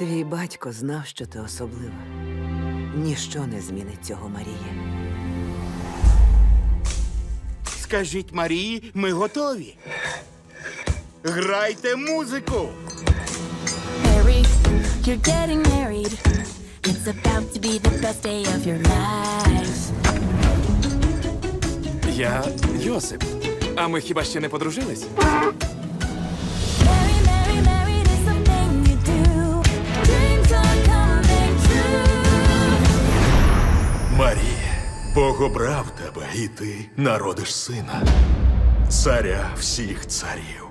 Твій батько знав, що ти особлива. Ніщо не змінить цього, Марія. Скажіть Марії, ми готові. Грайте музику! Harry, you're getting married. It's about to be the best day of your life. Я Йосип. А ми хіба ще не подружились? Бог обрав тебе, і ти народиш сина, царя всіх царів.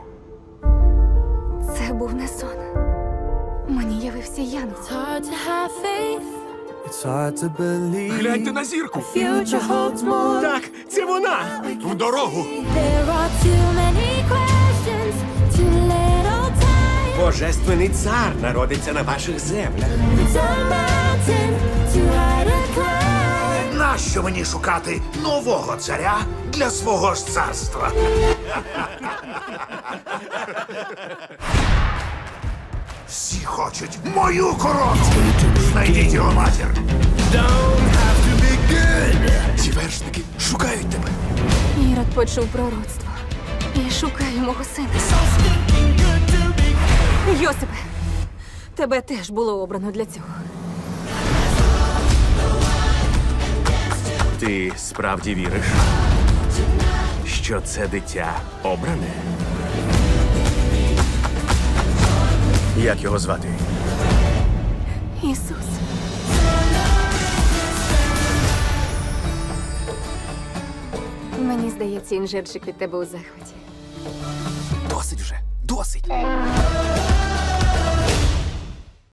Це був не сон. Мені явився Янгол. Гляньте на зірку. Так, це вона. В дорогу! Божественний цар народиться на ваших землях. Climb. Мені шукати нового царя для свого ж царства? Всі хочуть мою корону. Знайдіть його матір. Ці вершники шукають тебе. Ірод почув пророцтво і шукає мого сина. Йосипе, тебе теж було обрано для цього. Ти справді віриш, що це дитя обране? Як його звати? Ісус. Мені здається, інжирчик від тебе у захваті. Досить вже. Досить.